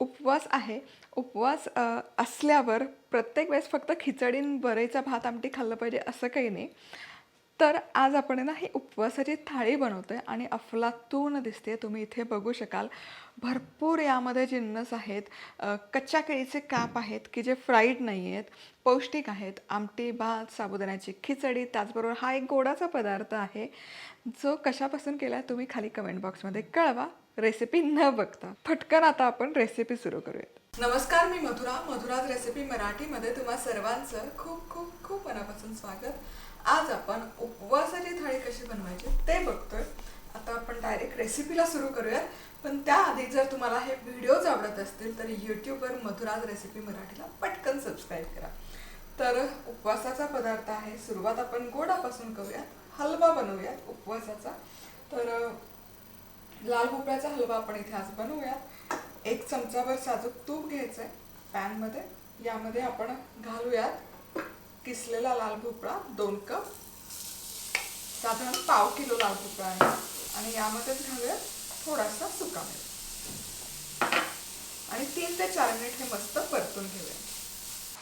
उपवास आहे. उपवास असल्यावर प्रत्येक वेळेस फक्त खिचडीन बरेचा भात आमटी खाल्लं पाहिजे असं काही नाही. तर आज आपण आहे ना ही उपवासाची थाळी बनवतो आहे आणि अफलातून दिसते तुम्ही इथे बघू शकाल. भरपूर यामध्ये जिन्नस आहेत कच्च्या केळीचे काप आहेत की जे फ्राईड नाही आहेत पौष्टिक आहेत. आमटी भात साबुदाण्याची खिचडी त्याचबरोबर हा एक गोडाचा पदार्थ आहे जो कशापासून केला आहे तुम्ही खाली कमेंट बॉक्समध्ये कळवा. रेसिपी न बघता फटकन आता आपण रेसिपी सुरू करूयात. नमस्कार मी मधुरा. मधुराज रेसिपी मराठीमध्ये तुम्हा सर्वांचं खूप खूप खूप मनापासून स्वागत. आज आपण उपवासाची थाळी कशी बनवायची ते बघतोय. आता आपण डायरेक्ट रेसिपीला सुरू करूयात. पण त्याआधी जर तुम्हाला हे व्हिडिओज आवडत असतील तर यूट्यूबवर मधुराज रेसिपी मराठीला पटकन सबस्क्राईब करा. तर उपवासाचा पदार्थ आहे सुरुवात आपण गोडापासून करूयात. हलवा बनवूयात उपवासाचा. तर लाल भोपळ्याचा हलवा आपण इथे आज बनवूयात. एक चमचाभर साजूक तूप घ्यायचं आहे पॅनमध्ये. यामध्ये आपण घालूयात किसलेला लाल भोपळा दोन कप. साधारण पाव किलो लाल भोपळा आहे. आणि यामध्येच घालूयात थोडासा सुका मिरच आणि तीन ते चार मिनिट हे मस्त परतून घेऊया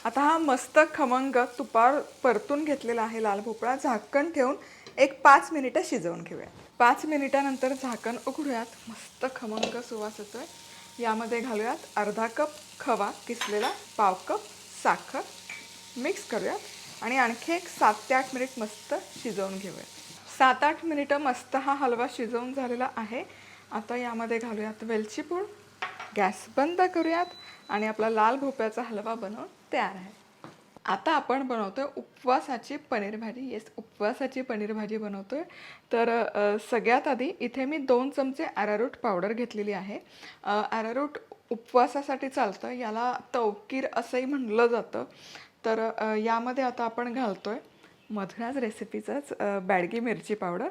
आता हा मस्त खमंग तुपावर परतून घेतलेला आहे लाल भोपळा झाकण ठेवून एक पाच मिनिटं शिजवून घेऊया पाच मिनिटानंतर झाकण उघडूयात. मस्त खमंग सुवास येतोय. यामध्ये घालूयात अर्धा कप खवा किसलेला पाव कप साखर. मिक्स करूयात आणि आणखी एक सात ते आठ मिनिट मस्त शिजवून घेऊया सात आठ मिनिटं मस्त हा हलवा शिजवून झालेला आहे. आता यामध्ये घालूयात वेलची पूड. गॅस बंद करूयात आणि आपला लाल भोप्याचा हलवा बनवून तयार आहे. आता आपण बनवतो आहे उपवासाची पनीर भाजी. येस उपवासाची पनीर भाजी बनवतो आहे तर सगळ्यात आधी इथे मी दोन चमचे ॲरारूट पावडर घेतलेली आहे. ॲरारूट उपवासासाठी चालतं. याला तवकीर असंही म्हणलं जातं. तर यामध्ये आता आपण घालतो आहे मधुराज रेसिपीचाच बॅडगी मिरची पावडर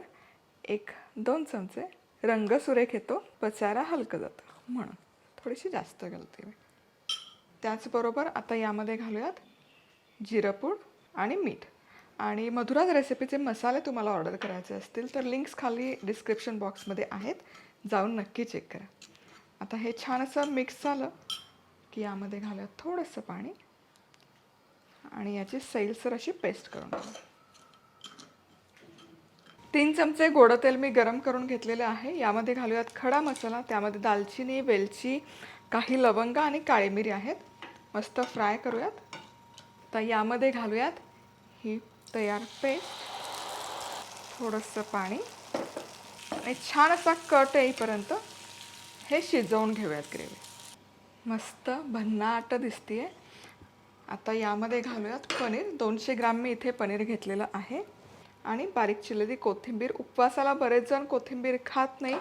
एक दोन चमचे रंग सुरेख येतो. पचायला हलकं जातं. म्हणून थोडीशी जास्त घालते मी. त्याचबरोबर आता यामध्ये घालूयात जिरपूड आणि मीठ. आणि मधुराज रेसिपीचे मसाले तुम्हाला ऑर्डर करायचे असतील तर लिंक्स खाली डिस्क्रिप्शन बॉक्समध्ये आहेत. जाऊन नक्की चेक करा. आता हे छान असं मिक्स झालं की यामध्ये घालूयात थोडंसं पाणी. आणि याची सैलसर अशी पेस्ट करून घ्या तीन चमचे गोडं तेल मी गरम करून घेतलेले आहे. यामध्ये घालूयात खडा मसाला त्यामध्ये दालचिनी वेलची काही लवंग आणि काळी मिरी आहेत. मस्त फ्राय करूयात. आता यामध्ये घालूयात ही तयार पेस्ट. थोडंसं पाणी. आणि छान असा कट येईपर्यंत हे शिजवून घेऊयात ग्रेव्ही. मस्त भन्नाट दिसतीये. आता यामध्ये घालूयात पनीर. दोनशे ग्राम मी इथे पनीर घेतलेलं आहे. आणि बारीक चिरलेली कोथिंबीर. उपवासाला बरेच जण कोथिंबीर खात नाही.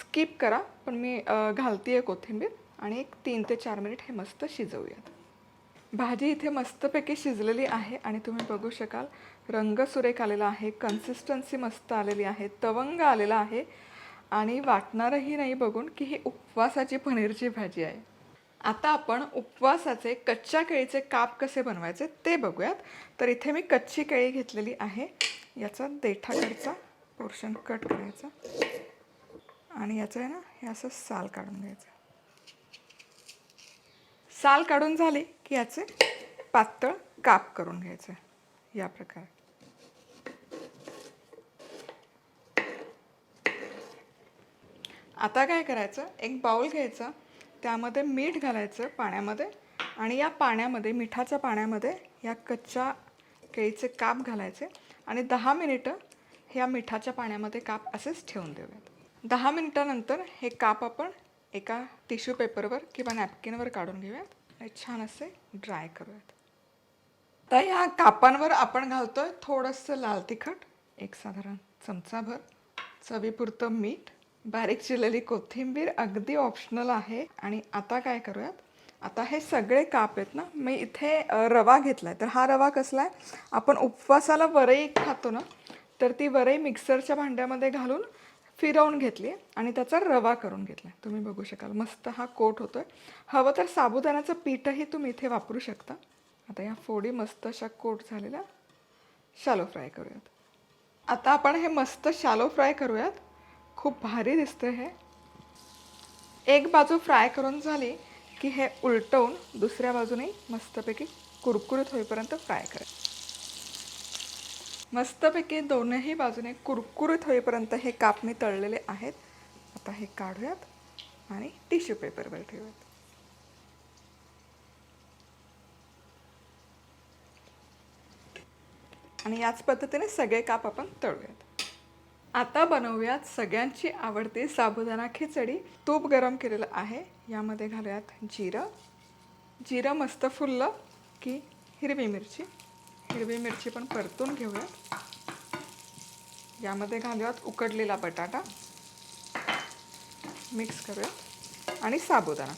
स्किप करा पण मी घालते आहे कोथिंबीर. आणि एक तीन ते चार मिनिट हे मस्त शिजवूयात. भाजी इथे मस्तपैकी शिजलेली आहे आणि तुम्ही बघू शकाल रंग सुरेख आलेला आहे कन्सिस्टन्सी मस्त आलेली आहे तवंग आलेला आहे आणि वाटणारही नाही बघून की ही उपवासाची पनीरची भाजी आहे. आता आपण उपवासाचे कच्च्या केळीचे काप कसे बनवायचे ते बघूयात. तर इथे मी कच्ची केळी घेतलेली आहे. याचा देठाकडचा पोर्शन कट करायचा. आणि याचं आहे ना हे असं साल काढून घ्यायचं. साल काढून झाली. की याचे पातळ काप करून घ्यायचे या प्रकारे. आता काय करायचं? एक बाउल घ्यायचा त्यामध्ये मीठ घालायचं पाण्यामध्ये आणि या पाण्यामध्ये मिठाच्या पाण्यामध्ये या कच्च्या केळीचे काप घालायचे आणि दहा मिनिटं ह्या मिठाच्या पाण्यामध्ये काप असेच ठेवून देऊयात. दहा मिनिटानंतर हे काप आपण एका टिश्यू पेपरवर किंवा नॅपकिनवर काढून घेऊयात. हे छान असे ड्राय करूयात. तर या कापांवर आपण घालतोय थोडंसं लाल तिखट एक साधारण चमचाभर चवीपुरतं मीठ बारीक चिरलेली कोथिंबीर अगदी ऑप्शनल आहे. आणि आता काय करूयात? आता हे सगळे काप आहेत ना मी इथे रवा घेतला आहे तर हा रवा कसला आहे आपण उपवासाला वरई खातो ना तर ती वरई मिक्सरच्या भांड्यामध्ये घालून फिरवून घेतली आणि त्याचा रवा करून घेतला. आहे तुम्ही बघू शकाल. मस्त हा कोट होतो आहे हवं तर साबुदाण्याचं पीठही तुम्ही इथे वापरू शकता. आता या फोडी मस्त अशा कोट झालेल्या शालो फ्राय करूयात. आता आपण हे मस्त शालो फ्राय करूयात. खूप भारी दिसतं हे. एक बाजू फ्राय करून झाली की हे उलटवून दुसऱ्या बाजूने मस्तपैकी कुरकुरीत होईपर्यंत फ्राय करा मस्तपैकी दोनही बाजूने कुरकुरीत होईपर्यंत हे काप मी तळलेले आहेत. आता हे काढूयात आणि टिश्यू पेपरवर ठेवूयात. आणि याच पद्धतीने सगळे काप आपण तळूयात. आता बनवूयात सगळ्यांची आवडती साबुदाणा खिचडी. तूप गरम केलेलं आहे. यामध्ये घालूयात जिरं. जिरं मस्त फुललं की हिरवी मिरची. हिरवी मिरची पण परतून घेऊयात यामध्ये घालूयात उकडलेला बटाटा. मिक्स करूया आणि साबुदाणा.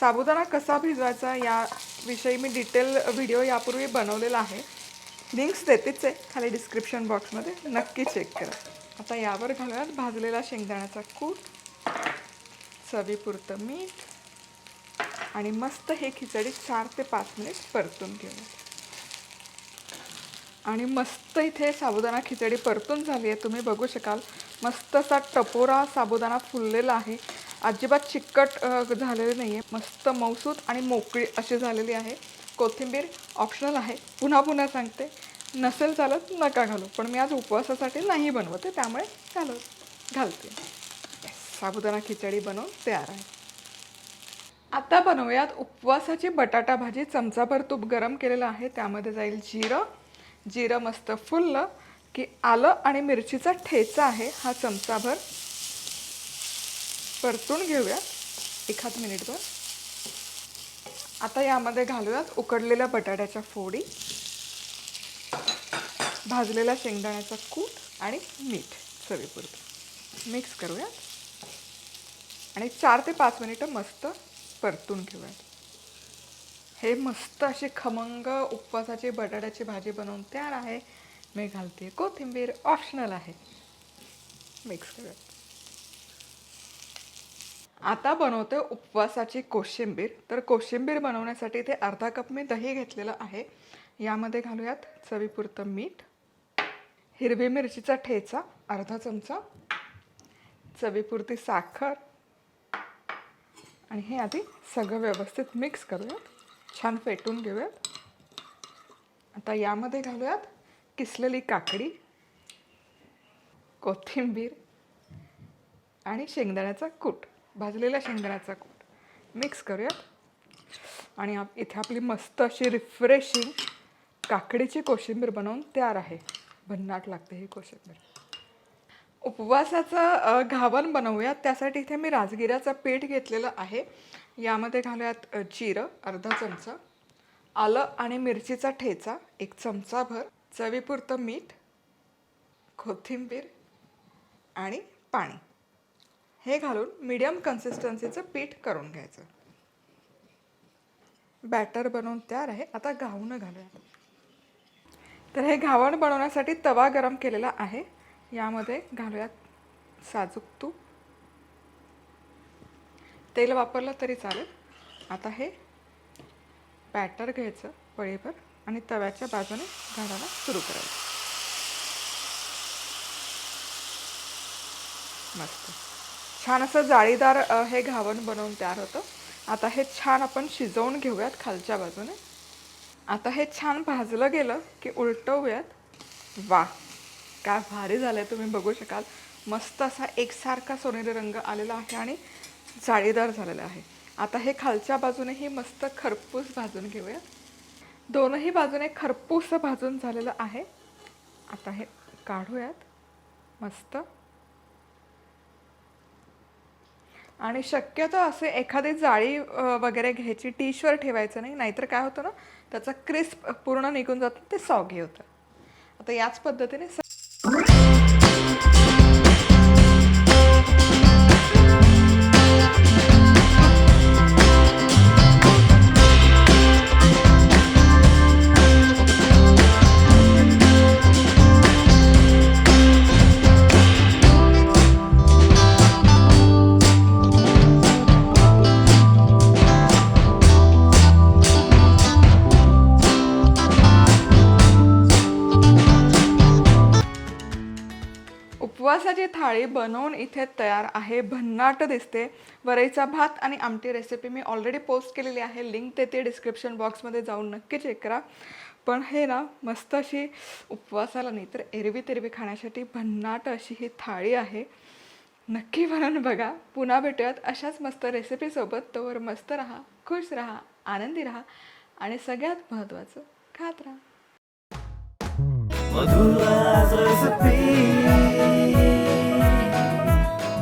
साबुदाणा कसा भिजवायचा याविषयी मी डिटेल व्हिडिओ यापूर्वी बनवलेला आहे. लिंक्स देतेच आहे खाली डिस्क्रिप्शन बॉक्समध्ये. नक्की चेक करा. आता यावर घालूयात भाजलेला शेंगदाण्याचा कूट चवीपुरतं मीठ आणि मस्त हे खिचडी चार ते पाच मिनिट परतून घेऊयात. आणि मस्त इथे साबुदाणा खिचडी परतून झाली आहे तुम्ही बघू शकाल. मस्त असा टपोरा साबुदाणा फुललेला आहे. अजिबात चिकट झालेली नाही आहे मस्त मौसूत आणि मोकळी अशी झालेली आहे. कोथिंबीर ऑप्शनल आहे. पुन्हा पुन्हा सांगते. नसेल चालत नका घालू. पण मी आज उपवासासाठी नाही बनवते त्यामुळे घालू घालते. साबुदाणा खिचडी बनवून तयार आहे. आता बनवूयात उपवासाची बटाटा भाजी. चमचाभर तूप गरम केलेलं आहे. त्यामध्ये जाईल जिरं जिरं मस्त फुललं की आलं आणि मिरचीचा ठेचा आहे हा चमचाभर. परतून घेऊया एखाद मिनिटभर. आता यामध्ये घालूयात उकडलेल्या बटाट्याच्या फोडी भाजलेला शेंगदाण्याचा कूट आणि मीठ चवीपुरतं. मिक्स करूयात आणि चार ते पाच मिनिटं मस्त परतून घेऊयात. हे मस्त अशी खमंग उपवासाची बटाट्याची भाजी बनवून तयार आहे. मी घालते कोथिंबीर ऑप्शनल आहे. मिक्स करूया. आता बनवते उपवासाची कोशिंबीर. तर कोशिंबीर बनवण्यासाठी इथे अर्धा कप मी दही घेतलेलं आहे. यामध्ये घालूयात चवीपुरतं मीठ हिरवी मिरचीचा ठेचा अर्धा चमचा चवीपुरती साखर आणि हे आधी सगळं व्यवस्थित मिक्स करूयात. छान फेटून घेऊयात आता यामध्ये घालूयात किसलेली काकडी कोथिंबीर आणि शेंगदाण्याचा कूट भाजलेला शेंगदाण्याचा कूट. मिक्स करूयात. आणि आप इथे आपली मस्त अशी रिफ्रेशिंग काकडीची कोशिंबीर बनवून तयार आहे. भन्नाट लागते ही कोशिंबीर. उपवासाचं घावन बनवूयात. त्यासाठी इथे मी राजगिऱ्याचं पीठ घेतलेलं आहे. यामध्ये घालूयात जिरं अर्धा चमचा आलं आणि मिरचीचा ठेचा एक चमचाभर चवीपुरतं मीठ कोथिंबीर आणि पाणी. हे घालून मीडियम कन्सिस्टन्सीचं पीठ करून घ्यायचं. बॅटर बनवून तयार आहे. आता घावणं घालूयात. तर हे घावण बनवण्यासाठी तवा गरम केलेला आहे. यामध्ये घालूयात साजूक तूप. तेल वापरलं तरी चालेल. आता हे बॅटर घ्यायचं पळीभर आणि तव्याच्या बाजूने घालायला सुरू करायचं. मस्त. छान असं जाळीदार हे घावण बनवून तयार होतं. आता हे छान आपण शिजवून घेऊयात खालच्या बाजूने. आता हे छान भाजलं गेलं की उलटवूयात. वा काय भारी झालं तुम्ही बघू शकाल. मस्त असा एकसारखा सोनेरी रंग आलेला आहे आणि जाळीदार झालेला आहे. आता हे खालच्या बाजूनेही मस्त खरपूस भाजून घेऊया. दोनही बाजूने खरपूस भाजून झालेलं आहे. आता हे काढूयात. मस्त. आणि शक्यतो असे एखादी जाळी वगैरे घ्यायची टीशवर ठेवायचं नाही नाहीतर काय होतं ना त्याचा क्रिस्प पूर्ण निघून जातं ते सॉगी होतं. आता याच पद्धतीने उपवासाची थाळी बनवून इथे तयार आहे भन्नाट दिसते. वरईचा भात आणि आमटी रेसिपी मी ऑलरेडी पोस्ट केलेली आहे. लिंक देते डिस्क्रिप्शन बॉक्समध्ये जाऊन नक्की चेक करा. पण हे ना मस्त अशी उपवासाला नाही तर एरवी तेरवी खाण्यासाठी भन्नाट अशी ही थाळी आहे. नक्की बनवून बघा. पुन्हा भेटूयात अशाच मस्त रेसिपीसोबत तोवर मस्त राहा खुश राहा आनंदी राहा आणि सगळ्यात महत्त्वाचं खात राहा.